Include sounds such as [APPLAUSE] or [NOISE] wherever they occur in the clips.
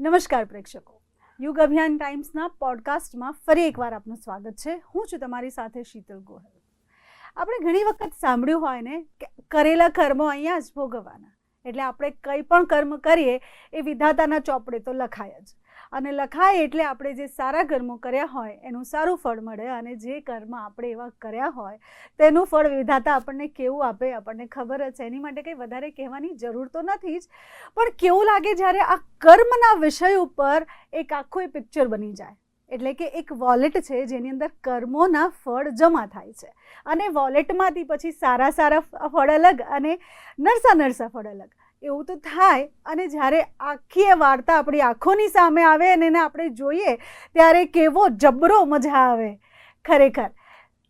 નમસ્કાર પ્રેક્ષકો. યુગ અભિયાન ટાઈમ્સના પોડકાસ્ટમાં ફરી એકવાર આપનું સ્વાગત છે. હું છું તમારી સાથે શીતલ ગોહેલ. આપણે ઘણી વખત સાંભળ્યું હોય ને કે કરેલા કર્મો અહીંયા જ ભોગવવાના. એટલે આપણે કંઈ પણ કર્મ કરીએ એ વિધાતાના ચોપડે તો લખાય જ. અને લખાય એટલે આપણે જે સારા કર્મો કર્યા હોય, એનું સારું ફળ મળે અને જે કર્મ આપણે એવા કર્યા હોય, તેનું ફળ વિધાતા આપણને કેવું આપે, આપણને ખબર જ છે. એની માટે કંઈ વધારે કહેવાની જરૂર તો નથી જ, પણ કેવું લાગે જ્યારે આ કર્મના વિષય ઉપર એક આખું એ પિક્ચર બની જાય. એટલે કે એક વોલેટ છે જેની અંદર કર્મોના ફળ જમા થાય છે. અને વોલેટમાંથી પછી સારા સારા ફળ અલગ અને નરસા નરસા ફળ અલગ. એવું તો થાય, અને જ્યારે આખી એ વાર્તા આપણી આંખોની સામે આવે અને એને આપણે જોઈએ, ત્યારે કેવો જબરો મજા આવે. ખરેખર.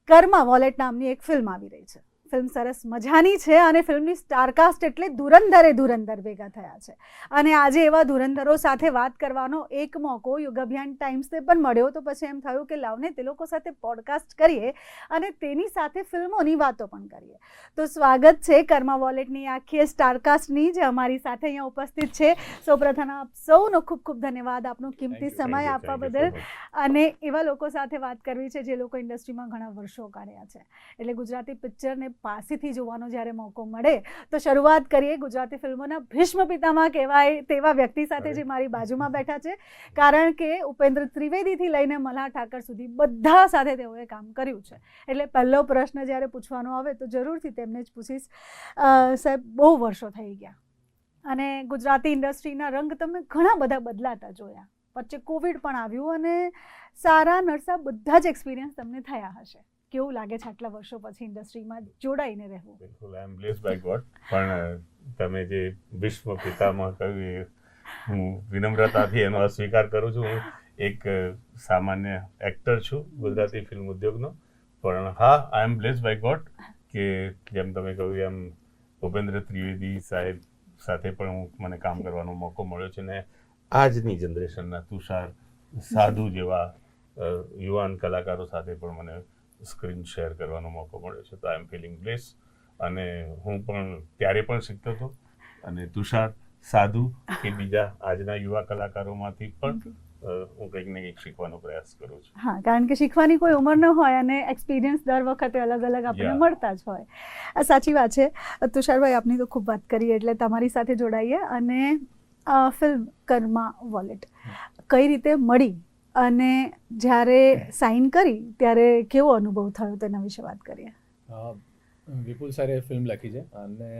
કર્મા વોલેટ નામની એક ફિલ્મ આવી રહી છે. ફિલ્મ સરસ મજાની છે અને ફિલ્મની સ્ટારકાસ્ટ એટલે ધુરંધરે ધુરંધર ભેગા થયા છે. અને આજે એવા ધુરંધરો સાથે વાત કરવાનો એક મોકો યુગ અભિયાન ટાઈમ્સને પણ મળ્યો. તો પછી એમ થયું કે લાવને તે લોકો સાથે પોડકાસ્ટ કરીએ અને તેની સાથે ફિલ્મોની વાતો પણ કરીએ. તો સ્વાગત છે કર્મા વોલેટની આખી સ્ટારકાસ્ટની જે અમારી સાથે અહીંયા ઉપસ્થિત છે. સૌપ્રથમ આપ સૌનો ખૂબ ખૂબ ધન્યવાદ આપનો કિંમતી સમય આપવા બદલ. અને એવા લોકો સાથે વાત કરવી છે જે લોકો ઇન્ડસ્ટ્રીમાં ઘણા વર્ષો કાઢ્યા છે. એટલે ગુજરાતી પિક્ચરને પાસેથી જોવાનો જ્યારે મોકો મળે તો શરૂઆત કરીએ ગુજરાતી ફિલ્મોના ભીષ્મ પિતામાં કહેવાય તેવા વ્યક્તિ સાથે જે મારી બાજુમાં બેઠા છે. કારણ કે ઉપેન્દ્ર ત્રિવેદીથી લઈને મલ્હાર ઠાકર સુધી બધા સાથે તેઓએ કામ કર્યું છે. એટલે પહેલો પ્રશ્ન જ્યારે પૂછવાનો આવે તો જરૂરથી તેમને જ પૂછીશ. સાહેબ બહુ વર્ષો થઈ ગયા. અને ગુજરાતી ઇન્ડસ્ટ્રીના રંગ તમે ઘણા બધા બદલાતા જોયા. વચ્ચે કોવિડ પણ આવ્યું અને સારા નરસા બધા જ એક્સપિરિયન્સ તમને થયા હશે. કેવું લાગે છે આટલા વર્ષો પછી ઇન્ડસ્ટ્રીમાં જોડાઈને રહેવું? બિલકુલ I am bless by God પણ તમે જે વિશ્વ પિતામાં કહ્યું એ હું વિનમ્રતાથી એનો સ્વીકાર કરું છું. હું એક સામાન્ય એક્ટર છું, ગુજરાતી ફિલ્મ ઉદ્યોગનો. પણ હા I am bless by God કે જેમ તમે કહ્યું, એમ ભૂપેન્દ્ર ત્રિવેદી સાહેબ સાથે પણ હું મને કામ કરવાનો મોકો મળ્યો છે ને આજની જનરેશનના તુષાર સાધુ જેવા યુવાન કલાકારો સાથે પણ મને સ્ક્રીન શેર કરવાનો મોકો મળ્યો છે. તો આઈ એમ ફિલિંગ બ્લેસ અને હું પણ ત્યારે પણ શીખતો હતો. અને તુષાર સાધુ કે બીજા આજના યુવા કલાકારોમાંથી પણ હું કંઈક ને કંઈક શીખવાનો પ્રયાસ કરું છું. હા કારણ કે શીખવાની કોઈ ઉંમર ન હોય અને એક્સપિરિયન્સ દર વખતે અલગ અલગ આપણને મળતા જ હોય. આ સાચી વાત છે. તુષારભાઈ આપની તો ખૂબ વાત કરી એટલે તમારી સાથે જોડાઈએ. અને ફિલ્મ કર્મા વોલેટ કઈ રીતે મળી? અને જ્યારે સાઇન કરી ત્યારે કેવો અનુભવ થયો તેના વિશે વાત કરીએ? વિપુલ સરે ફિલ્મ લખી છે અને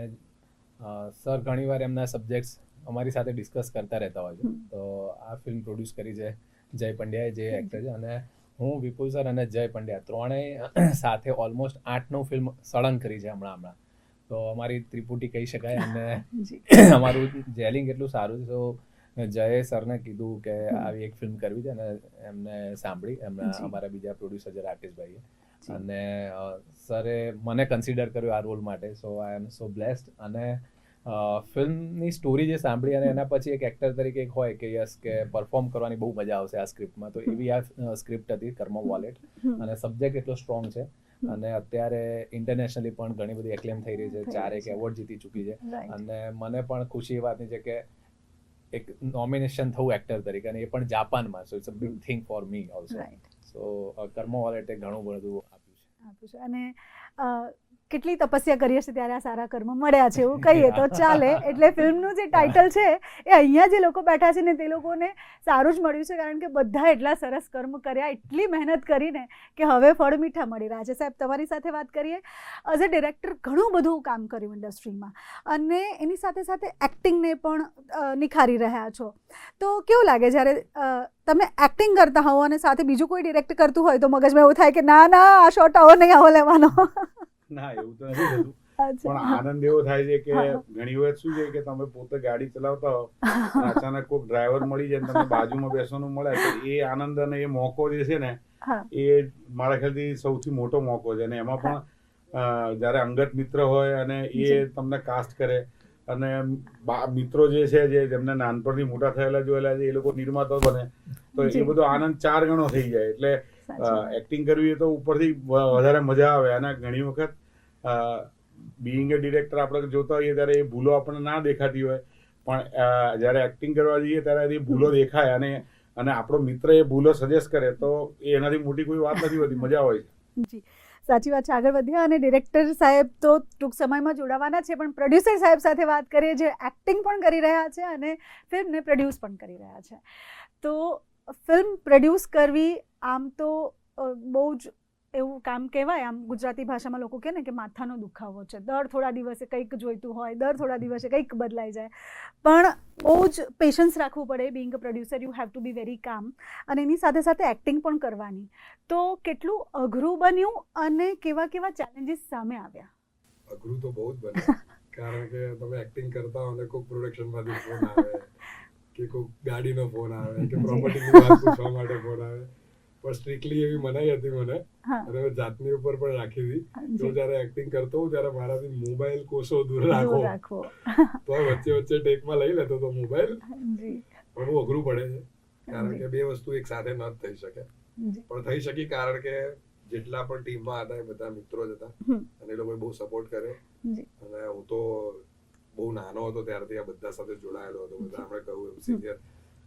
સર ઘણીવાર એમના સબ્જેક્ટ્સ અમારી સાથે ડિસ્કસ કરતા રહેતા હોય છે. તો આ ફિલ્મ પ્રોડ્યુસ કરી છે જય પંડ્યાએ જે એક્ટર છે. અને હું વિપુલ સર અને જય પંડ્યા ત્રણેય [CLEARS THROAT] સાથે ઓલમોસ્ટ આઠ નવ ફિલ્મ સળંગ કરી છે હમણાં હમણાં. તો અમારી ત્રિપુટી કહી શકાય અને [CLEARS THROAT] અમારું જેલિંગ એટલું સારું છે. તો જયે સરને કીધું કે આવી એક ફિલ્મ કરવી છે અને એમને સાંભળી. એમના અમારા બીજા પ્રોડ્યુસર છે રાકેશભાઈએ. અને સરે મને કન્સિડર કર્યો આ રોલ માટે. સો આઈ એમ સો બ્લેસ્ડ અને ફિલ્મની સ્ટોરી જે સાંભળી અને એના પછી એક એક્ટર તરીકે એક હોય કે યસ કે પરફોર્મ કરવાની બહુ મજા આવશે આ સ્ક્રિપ્ટમાં તો એવી આ સ્ક્રિપ્ટ હતી કર્મ વોલેટ અને સબ્જેક્ટ એટલો સ્ટ્રોંગ છે. અને અત્યારે ઇન્ટરનેશનલી પણ ઘણી બધી એક્લેમ થઈ રહી છે. થઈ ચાર રહી એક છે. એવોર્ડ જીતી ચૂકી છે. અને મને પણ ખુશી એ વાતની છે કે એક નોમિનેશન થવું એક્ટર તરીકે અને એ પણ જાપાનમાં so it's a big thing for me also. So કર્મો વોલેટે ઘણું બધું આપ્યું છે. આપ્યું છે. અને કેટલી તપસ્યા કરીએ છીએ ત્યારે આ સારા કર્મ મળ્યા છે એવું કહીએ તો [LAUGHS] ચાલે. એટલે ફિલ્મનું જે ટાઇટલ છે એ અહીંયા જે લોકો બેઠા છે ને તે લોકોને સારું જ મળ્યું છે કારણ કે બધા એટલા સરસ કર્મ કર્યા એટલી મહેનત કરીને કે હવે ફળ મીઠા મળી રહ્યા છે. સાહેબ તમારી સાથે વાત કરીએ. એઝ અ ડિરેક્ટર ઘણું બધું કામ કર્યું ઇન્ડસ્ટ્રીમાં અને એની સાથે સાથે એક્ટિંગને પણ નિખારી રહ્યા છો. તો કેવું લાગે જ્યારે તમે એક્ટિંગ કરતા હોવ અને સાથે બીજું કોઈ ડિરેક્ટ કરતું હોય તો મગજમાં એવું થાય કે ના ના આ શોટ આવો નહીં આવો લેવાનો? [LAUGHS] ના એવું તો નથી થતું. પણ આનંદ એવો થાય છે કે ઘણી વખત શું છે કે તમે પોતે ગાડી ચલાવતા હો અચાનક કોઈ ડ્રાઈવર મળી જાય તમને બાજુમાં બેસવાનું મળે તો એ આનંદ અને એ મોકો જે છે ને એ મારા ખ્યાલથી સૌથી મોટો મોકો છે. અને એમાં પણ જ્યારે અંગત મિત્ર હોય અને એ તમને કાસ્ટ કરે અને મિત્રો જે છે જે જેમને નાનપણથી મોટા થયેલા જોયેલા છે એ લોકો નિર્માતા બને તો એ બધો આનંદ ચાર ગણો થઈ જાય. એટલે એક્ટિંગ કરવી એ તો ઉપરથી વધારે મજા આવે. અને ઘણી વખત બિઈંગ અ ડિરેક્ટર આપણે જોતા હોઈએ ત્યારે એ ભૂલો આપણને ના દેખાતી હોય. પણ જ્યારે એક્ટિંગ કરવા જઈએ ત્યારે એ ભૂલો દેખાય અને અને આપણો મિત્ર એ ભૂલો સજેસ્ટ કરે તો એનાથી મોટી કોઈ વાત નથી હોતી, મજા હોય જી. સાચી વાત છે. આગળ વધ્યા અને ડિરેક્ટર સાહેબ તો ટૂંક સમયમાં જોડાવાના છે, પણ પ્રોડ્યુસર સાહેબ સાથે વાત કરીએ જે એક્ટિંગ પણ કરી રહ્યા છે અને ફિલ્મને પ્રોડ્યુસ પણ કરી રહ્યા છે. તો ફિલ્મ પ્રોડ્યુસ કરવી આમ તો બહુ જ એવું કામ કહેવાય. આમ ગુજરાતી ભાષામાં લોકો કહે ને કે માથાનો દુખાવો છે. દર થોડા દિવસે કંઈક જોઈતું હોય દર થોડા દિવસે કંઈક બદલાઈ જાય. પણ બહુ જ પેશન્સ રાખવું પડે being producer you have to be very કામ અને એની સાથે સાથે એક્ટિંગ પણ કરવાની. તો કેટલું અઘરું બન્યું અને કેવા કેવા ચેલેન્જીસ સામે આવ્યા? અઘરું તો બહુ જ બન્યું. કારણ કે તમે એક્ટિંગ કરતા અને કોઈક પ્રોડક્શનમાંથી ફોન આવે કે કોઈ ગાડીનો ફોન આવે કે પ્રોપર્ટીની વાત પૂછવા માટે ફોન આવે. પણ સ્ટ્રિક્ટલી એવી મનાઈ હતી મને. અને મેં જાતની ઉપર પણ રાખી હતી. તો જ્યારે એક્ટિંગ કરતો હું ત્યારે મારાથી મોબાઈલ કોષો દૂર રાખો. તો વચ્ચે વચ્ચે ટેકમાં લઈ લેતો તો મોબાઈલ બહુ અઘરું પડે છે. કારણ કે બે વસ્તુ એક સાથે ન થઈ શકે. પણ થઈ શકી કારણ કે જેટલા પણ ટીમમાં હતા એ બધા મિત્રો જ હતા. અને એ લોકોએ બહુ સપોર્ટ કર્યો. અને હું તો બહુ નાનો હતો ત્યારથી આ બધા સાથે જોડાયેલો હતો. બધા આપણે કહ્યું એમ સિનિયર.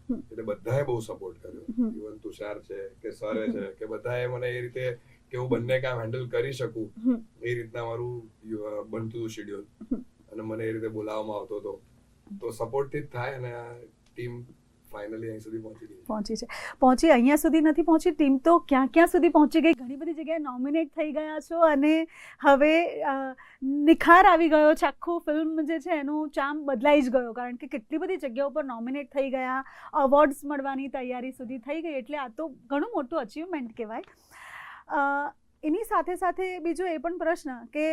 એટલે બધાએ બહુ સપોર્ટ કર્યો. ઇવન તુષાર છે કે સરે છે કે બધાએ મને એ રીતે કે હું બંને કામ હેન્ડલ કરી શકું. એ રીતના મારું બનતું હતું શેડ્યુલ અને મને એ રીતે બોલાવવામાં આવતો હતો. તો સપોર્ટથી જ થાય અને ટીમ ફાઇનલી અહીં સુધી પહોંચી ગઈ. પહોંચી છે. પહોંચી અહીંયા સુધી નથી પહોંચી. ટીમ તો ક્યાં ક્યાં સુધી પહોંચી ગઈ? ઘણી બધી જગ્યાએ નોમિનેટ થઈ ગયા છો અને હવે નિખાર આવી ગયો છે. આખું ફિલ્મ જે છે એનું ચામ બદલાઈ જ ગયો. કારણ કે કેટલી બધી જગ્યાઓ પર નોમિનેટ થઈ ગયા. અવોર્ડ્સ મળવાની તૈયારી સુધી થઈ ગઈ. એટલે આ તો ઘણું મોટું અચીવમેન્ટ કહેવાય. એની સાથે સાથે બીજો એ પણ પ્રશ્ન કે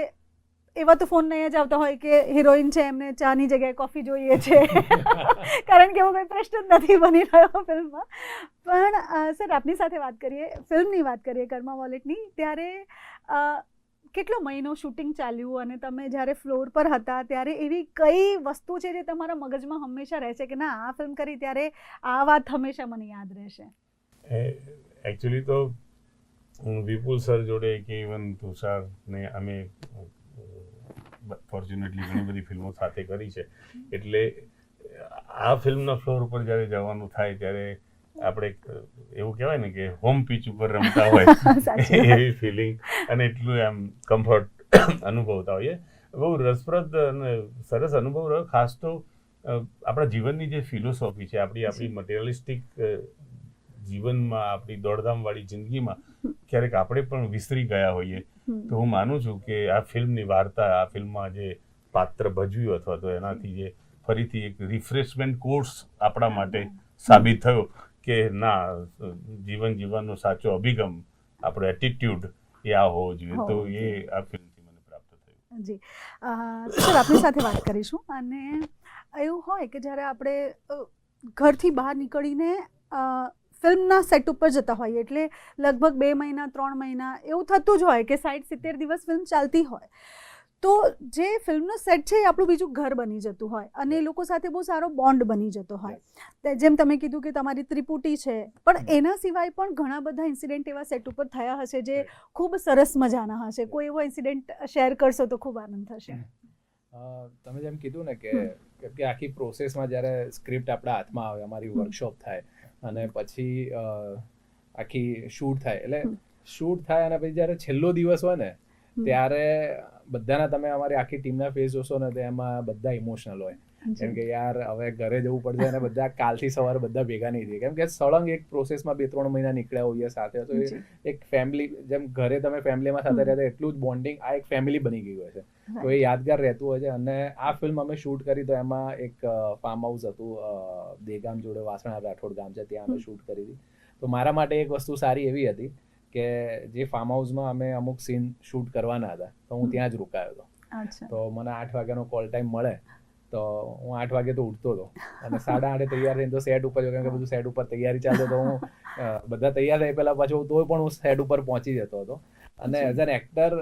એવા તો ફોન નહીં જ આવતા હોય કે હિરોઈન છે એમને ચાની જગ્યાએ કોફી જોઈએ છે. [LAUGHS] કારણ કે એવો કોઈ પ્રશ્ન જ નથી બની રહ્યો ફિલ્મમાં. પણ સર આપની સાથે વાત કરીએ ફિલ્મની વાત કરીએ કર્મા વોલેટની ત્યારે કેટલો મહિનો શૂટિંગ ચાલ્યું અને તમે જ્યારે ફ્લોર પર હતા ત્યારે એવી કઈ વસ્તુ છે જે તમારા મગજમાં હંમેશા રહેશે કે ના આ ફિલ્મ કરી ત્યારે આ વાત હંમેશા મને યાદ રહેશે? એકચ્યુઅલી તો વિપુલ સર જોડે કે ઇવન તુષાર ને અમે ફોર્ચ્યુનેટલી ઘણી બધી ફિલ્મો સાથે કરી છે. એટલે આ ફિલ્મના ફ્લોર ઉપર જ્યારે જવાનું થાય ત્યારે આપણે એવું કહેવાય ને કે હોમ પીચ ઉપર રમતા હોય [LAUGHS] એવી ફિલિંગ અને એટલું એમ કમ્ફર્ટ અનુભવતા હોઈએ. બહુ રસપ્રદ અને સરસ અનુભવ રહ્યો ખાસ તો આપણા જીવનની જે ફિલોસોફી છે આપણી આપણી મટીરિયલિસ્ટિક જીવનમાં આપણી દોડધામવાળી જિંદગીમાં ક્યારેક આપણે પણ વિસરી ગયા હોઈએ. તો હું માનું છું કે આ ફિલ્મની વાર્તા આ ફિલ્મમાં જે પાત્ર ભજવ્યું અથવા તો એનાથી જે ફરીથી એક રિફ્રેશમેન્ટ કોર્સ આપણા માટે સાબિત થયો કે ના જીવન જીવવાનો સાચો અભિગમ આપણો એટીટ્યુડ એ આ હોવો જોઈએ. તો એ આ ફિલ્મથી મને પ્રાપ્ત થયું. જી. સર આપની સાથે વાત કરીશું અને એવું હોય કે જ્યારે આપણે ઘરથી બહાર નીકળીને ફિલ્મના સેટ ઉપર જતા હોઈએ. એટલે લગભગ બે મહિના ત્રણ મહિના એવું થતું જ હોય કે સાઠ સિત્તેર દિવસ ફિલ્મ ચાલતી હોય. તો જે ફિલ્મનો સેટ છે એ આપણું બીજું ઘર બની જતું હોય અને એ લોકો સાથે બહુ સારો બોન્ડ બની જતો હોય. જેમ તમે કીધું કે તમારી ત્રિપુટી છે પણ એના સિવાય પણ ઘણા બધા ઇન્સિડેન્ટ એવા સેટ ઉપર થયા હશે જે ખૂબ સરસ મજાના હશે. કોઈ એવો ઇન્સિડેન્ટ શેર કરશો તો ખૂબ આનંદ થશે. તમે જેમ કીધું ને કે કે આખી પ્રોસેસમાં જ્યારે સ્ક્રિપ્ટ આપણા હાથમાં આવે અમારી વર્કશોપ થાય અને પછી અ, આખી શૂટ થાય. એટલે શૂટ થાય અને પછી જ્યારે છેલ્લો દિવસ હોય ને ત્યારે બધાના તમે અમારી આખી ટીમના ફેસ જોશો ને તો એમાં બધા ઇમોશનલ હોય. કેમ કે યાર હવે ઘરે જવું પડશે અને બધા કાલથી સવારે બધા ભેગા નહીં થઈએ. કેમ કે સળંગ એક પ્રોસેસમાં બે ત્રણ મહિના નીકળ્યા હોઈએ સાથે. તો એક ફેમિલી જેમ ઘરે તમે ફેમિલીમાં સાથે. રહેતા એટલું જ બોન્ડિંગ આ એક ફેમિલી બની ગયું હશે. છે તો એ યાદગાર રહેતું હોય છે. અને આ ફિલ્મ અમે શૂટ કરી તો એમાં એક ફાર્મ હાઉસ હતું દેગામ જોડે વાસણા રાઠોડ ગામ છે ત્યાં અમે શૂટ કરી હતી. તો મારા માટે એક વસ્તુ સારી એવી હતી કે જે ફાર્મ હાઉસમાં અમે અમુક સીન શૂટ કરવાના હતા. તો હું ત્યાં જ રોકાયો હતો. તો મને આઠ વાગ્યાનો કોલ ટાઈમ મળે. તો હું આઠ વાગે તો ઉઠતો હતો. અને સાડા આઠે તૈયાર થઈને તો સેટ ઉપર કેમ કે બધું સેટ ઉપર તૈયારી ચાલતો તો હું બધા તૈયાર થાય પહેલાં પાછું તોય પણ હું સેટ ઉપર પહોંચી જતો હતો. અને એઝ એન એક્ટર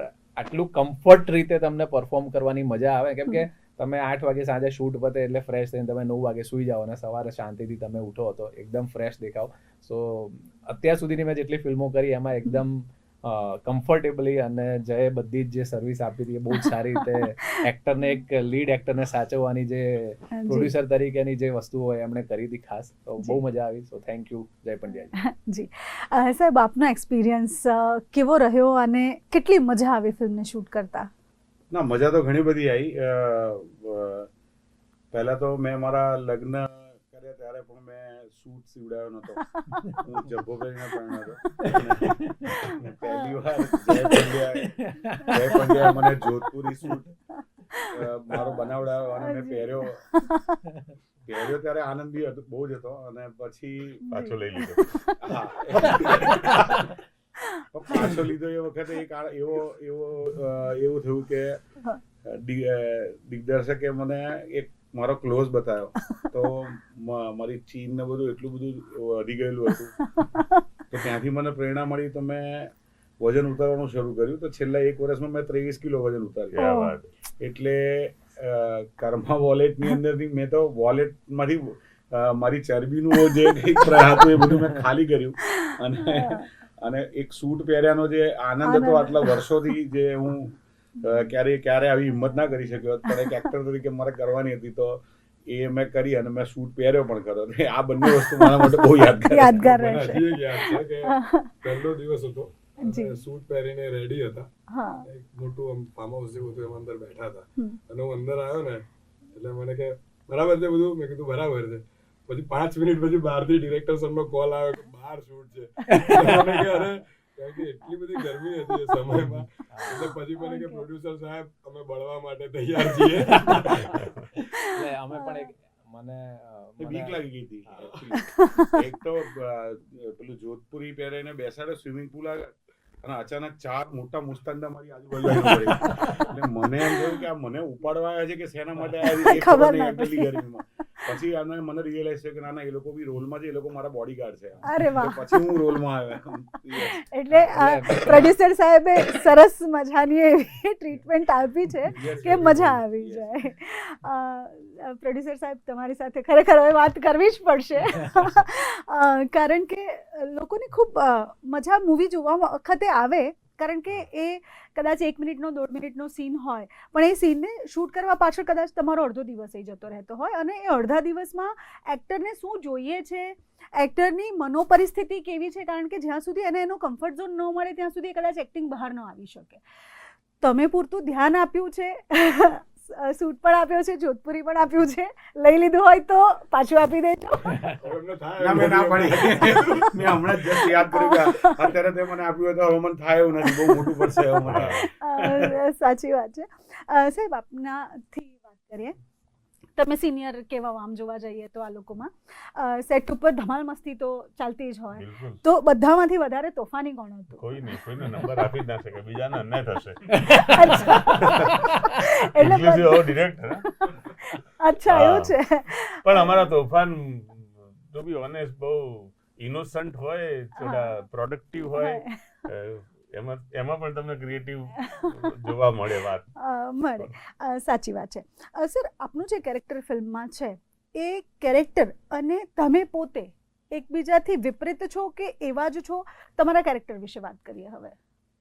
આટલું કમ્ફર્ટ રીતે તમને પરફોર્મ કરવાની મજા આવે. કેમ કે તમે આઠ વાગે સાંજે શૂટ પતે એટલે ફ્રેશ થઈને તમે નવ વાગે સૂઈ જાઓ અને સવારે શાંતિથી તમે ઉઠો તો એકદમ ફ્રેશ દેખાવ. સો અત્યાર સુધીની મેં જેટલી ફિલ્મો કરી એમાં એકદમ કમ્ફર્ટેબલી અને જયે બધી જ જે સર્વિસ આપી હતી એ બહુ જ સારી રીતે એક્ટરને એક લીડ એક્ટરને સાચવવાની જે પ્રોડ્યુસર તરીકેની જે વસ્તુ હોય એમણે કરી હતી ખાસ. તો બહુ મજા આવી. સો થેન્ક યુ જય પંડ્યાજી. જી. સાહેબ આપનો એક્સપિરિયન્સ કેવો રહ્યો અને કેટલી મજા આવી ફિલ્મને શૂટ કરતા? ના મજા તો ઘણી બધી આવી. પહેલા તો મેં મારા લગ્ન કર્યા ત્યારે પણ મેં સૂટ સીવડાયો નતો. [LAUGHS] હું જબ્બો કરીને પરણ્યો [LAUGHS] હતો. પહેલી વાર જય પંડ્યા જય પંડ્યા મને જોધપુરી સૂટ મારો બનાવડાયો અને મેં પહેર્યો. પહેર્યો ત્યારે આનંદ બી હતો બહુ જ હતો અને પછી પાછો લઈ લીધો. [LAUGHS] પાછો લીધો એ વખતે એક એવો એવો એવું થયું કે દિગ્દર્શકે મને એક મારો ક્લોઝ બતાવ્યો તો મારી ચીન ને બધું એટલું બધું વધી ગયેલું હતું. તો ત્યાંથી મને પ્રેરણા મળી તો મેં વજન ઉતારવાનું શરૂ કર્યું. તો છેલ્લા એક વર્ષમાં મેં ત્રેવીસ કિલો વજન ઉતાર્યું. એટલે કર્મા વોલેટની અંદરથી મેં તો વોલેટમાંથી મારી ચરબીનું જે કંઈક હતું એ બધું મેં ખાલી કર્યું. અને અને એક સૂટ પહેર્યાનો જે આનંદ હતો આટલા વર્ષોથી જે હું ક્યારે ક્યારે આવી હિંમત ના કરી શક્યો. હોત. પણ એક એક્ટર તરીકે મારે કરવાની હતી તો એ મેં કરી અને મેં સૂટ પહેર્યો પણ ખરો. આ બંને વસ્તુ મારા માટે બહુ યાદગાર યાદ છે કે [LAUGHS] પહેલો દિવસ હતો સૂટ પહેરીને રેડી હતા. એક મોટું આમ ફાર્મ હાઉસ જેવું હતું એમાં અંદર બેઠા હતા. અને હું અંદર આવ્યો ને એટલે મને કે બરાબર છે બધું? મેં કીધું બરાબર છે. પછી પાંચ મિનિટ પછી બહારથી ડિરેક્ટર સરનો કોલ આવ્યો કે બહાર શૂટ છે. મને કે અરે કારણ કે એટલી બધી ગરમી હતી એ સમયમાં. એટલે પછી મને કે પ્રોડ્યુસર સાહેબ અમે બળવા માટે તૈયાર છીએ. એટલે અમે પણ એક મને- બીક લાગી ગઈ હતી એક તો પેલું જોધપુરી પહેરીને બેસાડે સ્વિમિંગ પુલ આગળ અને અચાનક ચાર મોટા મુસ્તંદા મારી આજુબાજુ એટલે મને એમ થયું કે આ મને ઉપાડવા આવ્યા છે કે શેના માટે ખબર નહીં ગરમીમાં. પછી આને મને રિયલાઇઝ થયું કે ના ના એ લોકો બી રોલમાં છે એ લોકો મારા બોડીગાર્ડ છે. અરે વાહ. પછી હું રોલમાં આવ્યા. એટલે પ્રોડ્યુસર સાહેબે સરસ મજાની એવી ટ્રીટમેન્ટ આપી છે કે મજા આવી જાય. પ્રોડ્યુસર સાહેબ તમારી સાથે ખરેખર હવે વાત કરવી જ પડશે. કારણ કે લોકોને ખૂબ મજા મૂવી જોવા વખતે આવે, કારણ કે એ કદાચ એક મિનિટનો, દોઢ મિનિટનો સીન હોય, પણ એ સીનને શૂટ કરવા પાછળ કદાચ તમારો અડધો દિવસ એ જતો રહેતો હોય અને એ અડધા દિવસમાં એક્ટરને શું જોઈએ છે? એક્ટરની મનોપરિસ્થિતિ કેવી છે? કારણ કે જ્યાં સુધી એને એનો કમ્ફર્ટ ઝોન ન મળે, ત્યાં સુધી કદાચ એક્ટિંગ બહાર ન આવી શકે. તમે પૂરતું ધ્યાન આપ્યું છે. સૂટ પણ આપ્યો છે જોધપુરી પણ આપ્યું છે. લઈ લીધું હોય તો પાછું આપી દેજો. ના મેં ના પાડી. મેં હમણાં જ યાદ કર્યું અત્યારે તે મને આપ્યું તો હવે મને થાય એવું નથી. બહુ મોટું પડશે હવે મને. અ, સાચી વાત છે. સાહેબ આપનાથી વાત કરીએ. તમે સિનિયર કેવા આમ જોવા જઈએ તો આ લોકોમાં સેટ ઉપર ધમાલ મસ્તી તો ચાલતી જ હોય. તો બધામાંથી વધારે તોફાની કોણ હતું કોઈ નહીં કોઈનો નંબર આપી ના શકે બીજાને અન્યાય થશે. એટલે હા. અચ્છા એવું છે. પણ અમારા તોફાન તો બી ઓનેસ્ટ બહુ ઇનોસન્ટ હોય થોડા પ્રોડક્ટિવ હોય. એમાં એમાં પણ તમને ક્રિએટિવ જોવા મળે વાત. [LAUGHS] મળે. સાચી વાત છે. સર આપનું જે કેરેક્ટર ફિલ્મમાં છે એ કેરેક્ટર અને તમે પોતે એકબીજાથી વિપરીત છો કે એવા જ છો? તમારા કેરેક્ટર વિશે વાત કરીએ હવે.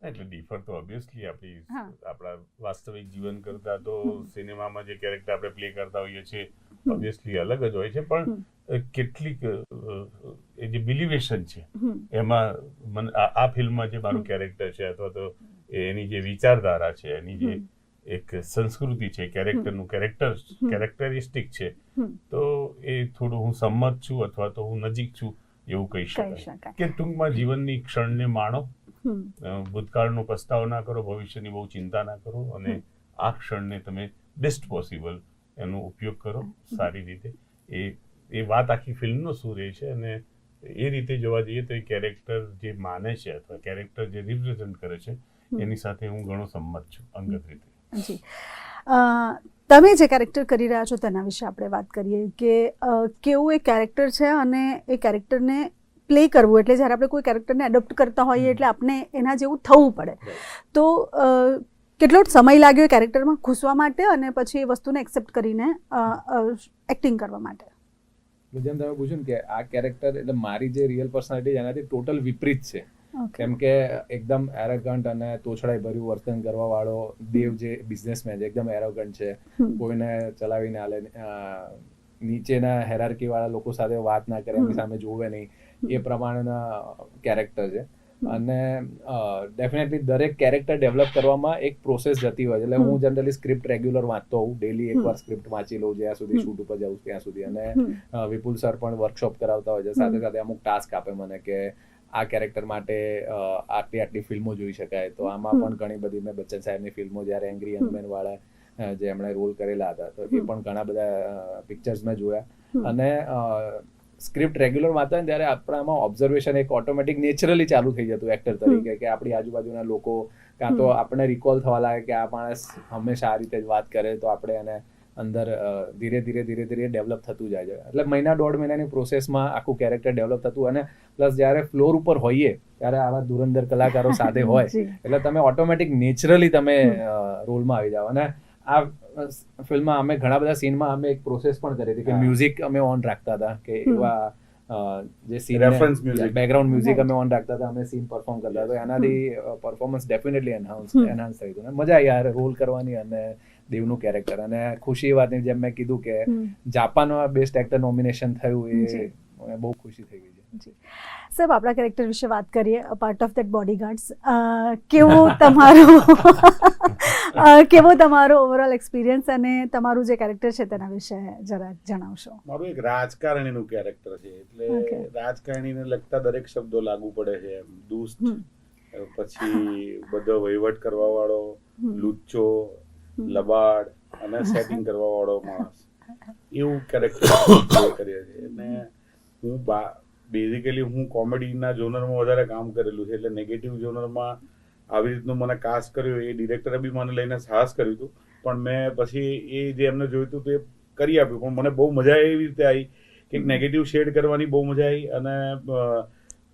એટલે ડિફર તો ઓબ્વિયસલી આપણી. આપણા વાસ્તવિક જીવન કરતા તો સિનેમામાં જે કેરેક્ટર આપણે પ્લે કરતા હોઈએ છીએ. ઓબ્વિયસલી અલગ જ હોય છે. પણ કેટલીક એ જે બિલિવેશન છે એમાં મને આ ફિલ્મમાં જે મારું કેરેક્ટર છે અથવા તો એની જે વિચારધારા છે એની જે એક સંસ્કૃતિ છે કેરેક્ટરનું કેરેક્ટર કેરેક્ટરિસ્ટિક છે તો એ થોડું હું સંમત છું અથવા તો હું નજીક છું એવું કહી શકાય. કે ટૂંકમાં જીવનની ક્ષણને માણો ભૂતકાળનો પસ્તાવ ના કરો ભવિષ્યની બહુ ચિંતા ના કરો અને આ ક્ષણને તમે બેસ્ટ પોસિબલ એનો ઉપયોગ કરો સારી રીતે. એ એ વાત આખી ફિલ્મનો સૂર્ય છે અને એ રીતે જોવા જઈએ તો એ કેરેક્ટર જે માને છે અથવા કેરેક્ટર જે રિપ્રેઝન્ટ કરે છે એની સાથે હું ઘણો સંમત છું અંગત રીતે. જી. તમે જે કેરેક્ટર કરી રહ્યા છો તેના વિશે આપણે વાત કરીએ કે કેવું એ કેરેક્ટર છે અને એ કેરેક્ટરને પ્લે કરવું? એટલે જ્યારે આપણે કોઈ કેરેક્ટરને એડોપ્ટ કરતા હોઈએ એટલે આપણે એના જેવું થવું પડે. તો કેટલો સમય લાગ્યો એ કેરેક્ટરમાં ઘૂસવા માટે અને પછી એ વસ્તુને એક્સેપ્ટ કરીને એક્ટિંગ કરવા માટે? જેમ તમે પૂછ્યું કે આ કેરેક્ટર એટલે મારી જે રિયલ પર્સનાલિટી એનાથી ટોટલ વિપરીત છે. કેમ કે એકદમ એરોગન્ટ અને તોછડાઈ ભર્યું વર્તન કરવા વાળો દેવ જે બિઝનેસમેન છે એકદમ એરોગન્ટ છે. કોઈને ચલાવીને આલે નીચેના હેરાર્કી વાળા લોકો સાથે વાત ના કરે એમની સામે જોવે નહીં. એ પ્રમાણેના કેરેક્ટર છે. અને ડેફિનેટલી દરેક કેરેક્ટર ડેવલપ કરવામાં એક પ્રોસેસ જતી હોય છે. એટલે હું જનરલી સ્ક્રિપ્ટ રેગ્યુલર વાંચતો હોઉં. ડેલી એકવાર. સ્ક્રિપ્ટ વાંચી લઉં જ્યાં સુધી શૂટ ઉપર જાઉં ત્યાં સુધી. અને વિપુલ સર પણ વર્કશોપ કરાવતા હોય છે. સાથે સાથે અમુક ટાસ્ક આપે મને કે આ કેરેક્ટર માટે આટલી આટલી ફિલ્મો જોઈ શકાય. તો આમાં પણ ઘણી બધી મેં બચ્ચન સાહેબની ફિલ્મો જ્યારે એંગ્રી. યંગમેન વાળા જે એમણે રોલ કરેલા હતા. તો એ પણ ઘણા બધા પિક્ચર્સ મેં જોયા. અને સ્ક્રિપ્ટ રેગ્યુલર વાંચતા ને ત્યારે આપણામાં ઓબ્ઝર્વેશન એક ઓટોમેટિક નેચરલી ચાલુ થઈ જતું એક્ટર તરીકે કે આપણી આજુબાજુના લોકો કાં તો. આપણે રિકોલ થવા લાગે કે આ માણસ હંમેશા આ રીતે જ વાત કરે તો આપણે એને અંદર ધીરે ધીરે ધીરે ધીરે ડેવલપ થતું જાય છે. એટલે મહિના દોઢ મહિનાની પ્રોસેસમાં આખું કેરેક્ટર ડેવલપ થતું અને પ્લસ જ્યારે ફ્લોર ઉપર હોઈએ ત્યારે આવા ધુરંધર કલાકારો સાથે [LAUGHS] હોય એટલે તમે ઓટોમેટિક નેચરલી તમે રોલમાં આવી જાઓ. અને આ ફિલ્મમાં અમે ઘણા બધા સીનમાં અમે એક પ્રોસેસ પણ કરી હતી કે મ્યુઝિક અમે ઓન રાખતા હતા કે એવા જે scene reference music background music અમે ઓન રાખતા હતા અમે સીન પરફોર્મ કરતા હતા. તો એનાથી પરફોર્મન્સ ડેફિનેટલી એનહાન્સ. એનહાન્સ થઈ ગયું મજા આવી યાર રોલ કરવાની અને દેવનું કેરેક્ટર અને ખુશી એ વાતની જેમ મેં કીધું કે. જાપાનમાં બેસ્ટ એક્ટર નોમિનેશન થયું એ બહુ ખુશી થઈ ગઈ છે. જી. સાહેબ આપણા કેરેક્ટર વિશે વાત કરીએ પાર્ટ ઓફ દેટ બોડીગાર્ડ્સ કેવો તમારો કેવો તમારો ઓવરઓલ એક્સપિરિયન્સ અને તમારું જે કેરેક્ટર છે તેના વિશે જરાક જણાવશો? મારું એક રાજકારણીનું કેરેક્ટર છે એટલે રાજકારણીને લગતા દરેક શબ્દો લાગુ પડે છે એમ દુષ્ટ પછી બધો વહીવટ કરવા વાળો. લુચ્ચો લબાડ અને સેટિંગ કરવા વાળો માણસ. એવું કેરેક્ટર કરીએ છીએ અને હું બા બેઝિકલી હું કોમેડીના જોનરમાં વધારે કામ કરેલું છે એટલે નેગેટિવ જોનરમાં આવી રીતનું મને કાસ્ટ કર્યો એ ડિરેક્ટરે બી મને લઈને સાહસ કર્યું હતું. પણ મેં પછી એ જે એમને જોયું હતું તે કરી આપ્યું. પણ મને બહુ મજા એવી રીતે આવી કે નેગેટિવ શેડ કરવાની બહુ મજા આવી અને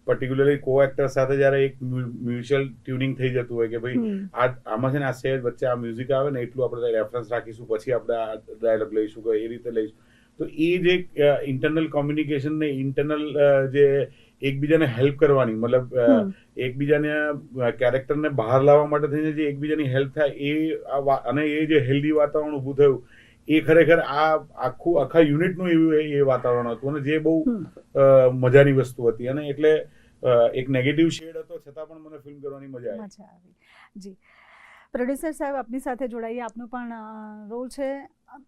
પર્ટિક્યુલરલી કો એક્ટર સાથે જ્યારે એક મ્યુચ્યુઅલ ટ્યુનિંગ થઈ જતું હોય કે ભાઈ આ આમાં છે ને આ શેર વચ્ચે આ મ્યુઝિક આવે ને એટલું આપણે રેફરન્સ રાખીશું પછી આપણે આ ડાયલોગ લઈશું કે એ રીતે લઈશું. તો એ જે ઇન્ટરનલ કોમ્યુનિકેશન ને ઇન્ટરનલ જે એકબીજાને હેલ્પ કરવાની મતલબ એકબીજાને કેરેક્ટરને બહાર લાવવા માટે થઈને જે એકબીજાની હેલ્પ થાય એ અને એ જે હેલ્ધી વાતાવરણ ઊભું થયું એ ખરેખર આ આખું આખા યુનિટનું એવું એ- વાતાવરણ હતું અને જે બહુ મજાની વસ્તુ હતી. અને એટલે એક નેગેટિવ શેડ હતો છતાં પણ મને ફિલ્મ કરવાની મજા આવી. મજા આવી. જી. પ્રોડ્યુસર સાહેબ આપની સાથે જોડાઈએ. આપનો પણ રોલ છે.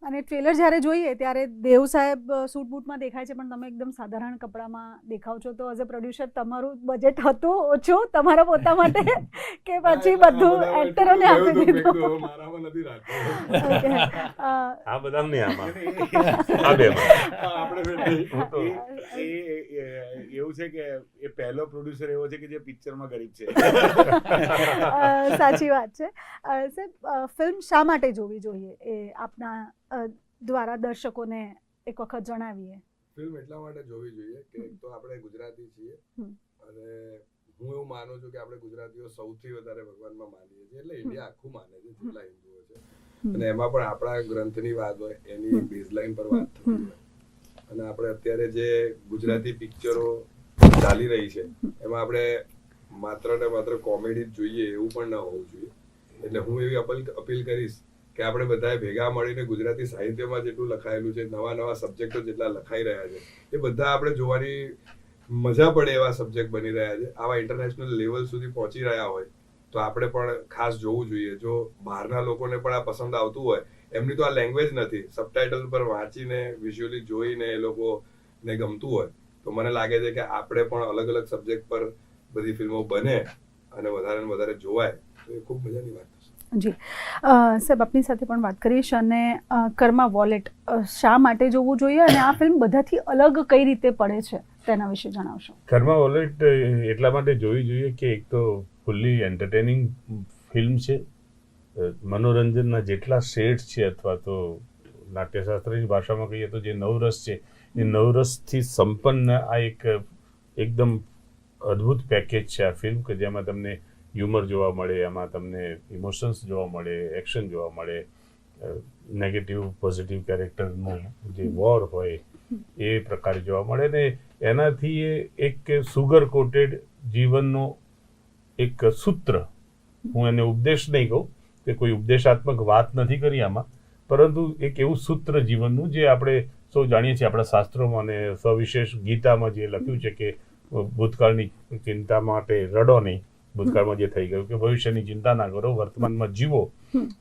અને ટ્રેલર જ્યારે જોઈએ ત્યારે દેવ સાહેબ સૂટ બૂટમાં દેખાય છે પણ તમે એકદમ સાધારણ કપડામાં દેખાવ છો. તો એઝ અ પ્રોડ્યુસર તમારું બજેટ હતું ઓછું? તમારા પોતા માટે? [LAUGHS] કે પછી બધું એક્ટરોને આપી દીધું? મારામાં નથી રાખતો. [LAUGHS] આ બધા નહીં આમાં. આ બે એવું છે કે એ પહેલો પ્રોડ્યુસર એવો છે કે જે પિક્ચરમાં ગરીબ છે. સાચી વાત છે. સાહેબ ફિલ્મ શા માટે જોવી જોઈએ? એ આપના દ્વારા દર્શકોને એક વખત જણાવીએ. ફિલ્મ એટલા માટે જોવી જોઈએ કે એક તો આપણે ગુજરાતી છીએ અને હું એવું માનું છું કે આપણે ગુજરાતીઓ સૌથી વધારે ભગવાનમાં માનીએ છીએ. એટલે ઇન્ડિયા આખું માને છે જેટલા હિન્દુઓ છે. અને એમાં પણ આપણા ગ્રંથની વાત હોય એની. બેઝલાઇન પર વાત થતી હોય. અને આપણે અત્યારે જે ગુજરાતી પિક્ચરો ચાલી રહી છે એમાં આપણે માત્ર ને માત્ર કોમેડી જ જોઈએ એવું પણ ન હોવું જોઈએ. એટલે હું એવી અપીલ અપીલ કરીશ કે આપણે બધાએ ભેગા મળીને ગુજરાતી સાહિત્યમાં જેટલું લખાયેલું છે, નવા નવા સબ્જેક્ટો જેટલા લખાઈ રહ્યા છે, એ બધા આપણે જોવાની મજા પડે એવા સબ્જેક્ટ બની રહ્યા છે. આવા ઇન્ટરનેશનલ લેવલ સુધી પહોંચી રહ્યા હોય, તો આપણે પણ ખાસ જોવું જોઈએ. જો બહારના લોકોને પણ આ પસંદ આવતું હોય, એમની તો આ લેંગ્વેજ નથી. સબટાઇટલ પર વાંચીને વિઝ્યુઅલી જોઈને એ લોકોને ગમતું હોય, તો મને લાગે છે કે આપણે પણ અલગ અલગ સબ્જેક્ટ પર બધી ફિલ્મો બને અને વધારે ને વધારે જોવાય, તો એ ખૂબ મજાની વાત. જી. સાહેબ આપની સાથે પણ વાત કરીશ અને કર્મા વોલેટ શા માટે જોવું જોઈએ અને આ ફિલ્મ બધાથી અલગ કઈ રીતે પડે છે તેના વિશે જણાવશો. કર્મા વોલેટ એટલા માટે જોવી જોઈએ કે એક તો ફૂલ્લી એન્ટરટેનિંગ ફિલ્મ છે. મનોરંજનના જેટલા શેડ છે અથવા તો નાટ્યશાસ્ત્રની ભાષામાં કહીએ તો જે નવરસ છે એ નવરસથી સંપન્ન આ એક એકદમ અદ્ભુત પેકેજ છે આ ફિલ્મ કે જેમાં તમને હ્યુમર જોવા મળે એમાં તમને ઇમોશન્સ જોવા મળે એક્શન જોવા મળે નેગેટિવ પોઝિટિવ કેરેક્ટરનું જે વોર હોય, એ પ્રકારે જોવા મળે ને એનાથી એ એક સુગર કોટેડ જીવનનો એક સૂત્ર. હું એને ઉપદેશ નહીં કહું કે કોઈ ઉપદેશાત્મક વાત નથી કરી આમાં, પરંતુ એક એવું સૂત્ર જીવનનું જે આપણે સૌ જાણીએ છીએ આપણા શાસ્ત્રોમાં અને સવિશેષ ગીતામાં જે લખ્યું છે કે ભૂતકાળની ચિંતા માટે રડો નહીં. ભૂતકાળમાં જે થઈ ગયું કે ભવિષ્યની ચિંતા ના કરો વર્તમાનમાં જીવો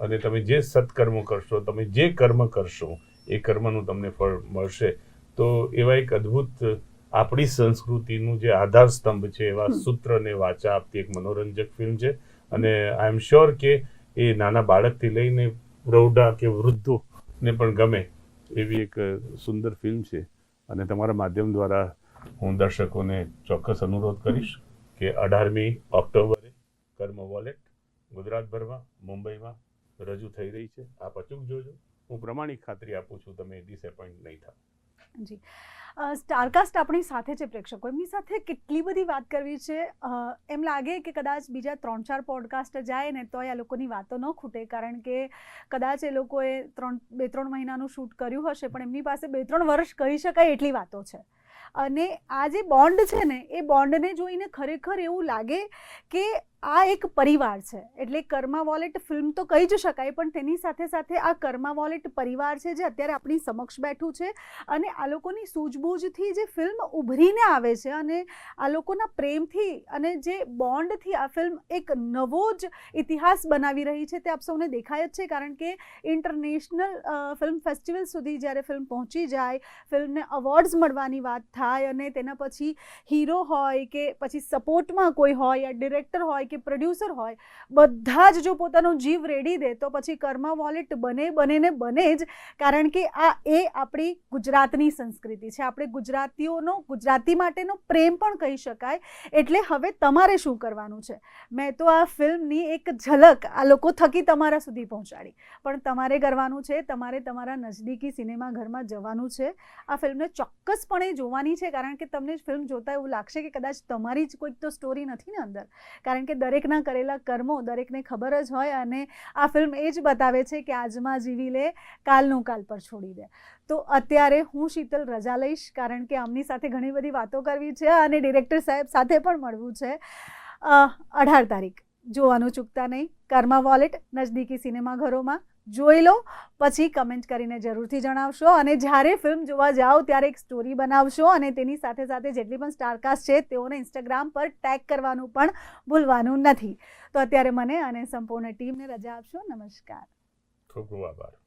અને તમે જે સત્કર્મ કરશો તમે જે કર્મ કરશો એ કર્મનું તમને ફળ મળશે. તો એવા એક અદ્ભુત આપણી સંસ્કૃતિનું જે આધાર સ્તંભ છે એવા સૂત્રને વાચા આપતી એક મનોરંજક ફિલ્મ છે. અને આઈ એમ શ્યોર કે એ નાના બાળકથી લઈને પ્રૌઢા કે વૃદ્ધોને પણ ગમે એવી એક સુંદર ફિલ્મ છે. અને તમારા માધ્યમ દ્વારા હું દર્શકોને ચોક્કસ અનુરોધ કરીશ કે અઢારમી ઓક્ટોબરે કર્મ વોલેટ ગુજરાતભરમાં, મુંબઈમાં રજૂ થઈ રહી છે. આપ અચૂક જોજો. હું પ્રમાણિક ખાતરી આપું છું, તમે ડિસએપોઇન્ટ નહીં થાવ. જી. સ્ટારકાસ્ટ આપણી સાથે છે, પ્રેક્ષકો. એમની સાથે કેટલી બધી વાત કરવી છે? એમ લાગે કે કદાચ બીજા ત્રણ ચાર પોડકાસ્ટ જાય ને તોય આ લોકોની વાતો ન ખૂટે, કારણ કે કદાચ એ લોકોએ ત્રણ બે ત્રણ મહિનાનું શૂટ કર્યું હશે, પણ એમની પાસે બે ત્રણ વર્ષ કહી શકાય એટલી વાતો છે. અને આ જે બોન્ડ છે ને એ બોન્ડને જોઈને ખરેખર એવું લાગે કે આ એક પરિવાર છે. એટલે કર્મા વોલેટ ફિલ્મ તો કહી જ શકાય, પણ તેની સાથે સાથે આ કર્મા વોલેટ પરિવાર છે જે અત્યારે આપણી સમક્ષ બેઠું છે અને આ લોકોની સૂઝબૂઝથી જે ફિલ્મ ઉભરીને આવે છે અને આ લોકોના પ્રેમથી અને જે બોન્ડથી આ ફિલ્મ એક નવો જ ઇતિહાસ બનાવી રહી છે તે આપ સૌને દેખાય જ છે, કારણ કે ઇન્ટરનેશનલ ફિલ્મ ફેસ્ટિવલ સુધી જ્યારે ફિલ્મ પહોંચી જાય, ફિલ્મને અવોર્ડ્સ મળવાની વાત થાય અને તેના પછી હીરો હોય કે પછી સપોર્ટમાં કોઈ હોય યા ડિરેક્ટર હોય કે પ્રોડ્યુસર હોય, બધા જ જો પોતાનો જીવ રેડી દે, તો પછી કર્મા વોલેટ બને બને ને બને જ, કારણ કે આ એ આપણી ગુજરાતની સંસ્કૃતિ છે. આપણે ગુજરાતીઓનો, ગુજરાતી માટેનો પ્રેમ પણ કહી શકાય. એટલે હવે તમારે શું કરવાનું છે? મેં તો આ ફિલ્મની એક ઝલક આ લોકો થકી તમારા સુધી પહોંચાડી. પણ તમારે કરવાનું છે, તમારે તમારા નજદીકી સિનેમાઘરમાં જવાનું છે. આ ફિલ્મને ચોક્કસપણે જોવાની છે, કારણ કે તમને ફિલ્મ જોતા એવું લાગશે કે કદાચ તમારી જ કોઈક તો સ્ટોરી નથી ને અંદર. કારણ કે દરેકના કરેલા કર્મો દરેકને ખબર જ હોય અને આ ફિલ્મ એ જ બતાવે છે કે આજમાં જીવી લે, કાલનું કાલ પર છોડી દે. તો અત્યારે હું શીતલ રજા લઈશ કારણ કે આમની સાથે ઘણી બધી વાતો કરવી છે અને ડિરેક્ટર સાહેબ સાથે પણ મળવું છે. અઢાર તારીખ. જોવાનું ચૂકતા નહીં. કર્મા વોલેટ, નજદીકી સિનેમાઘરોમાં. જોઈ લો, પછી કમેન્ટ કરીને જરૂરથી જણાવશો. અને જ્યારે ફિલ્મ જોવા જાઓ, ત્યારે એક સ્ટોરી બનાવશો અને તેની સાથે સાથે જેટલી પણ સ્ટારકાસ્ટ છે, તેઓને ઇન્સ્ટાગ્રામ પર ટેગ કરવાનું પણ ભૂલવાનું નથી. તો અત્યારે મને અને સંપૂર્ણ ટીમને રજા આપશો. નમસ્કાર. ખૂબ ખૂબ આભાર.